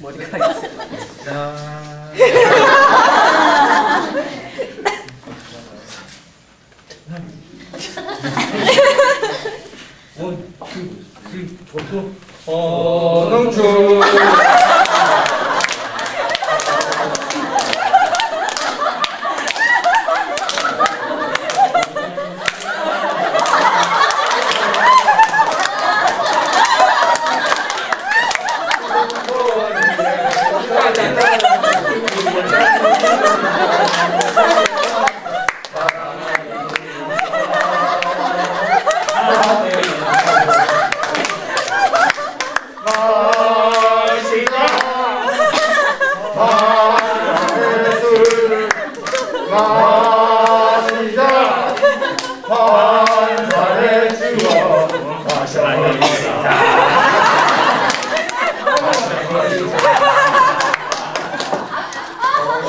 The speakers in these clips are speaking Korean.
머리카락 있어요. 원, 투, 쓰리, 포, 어농 주.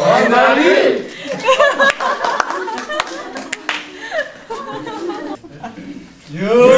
하나님 유명합니다.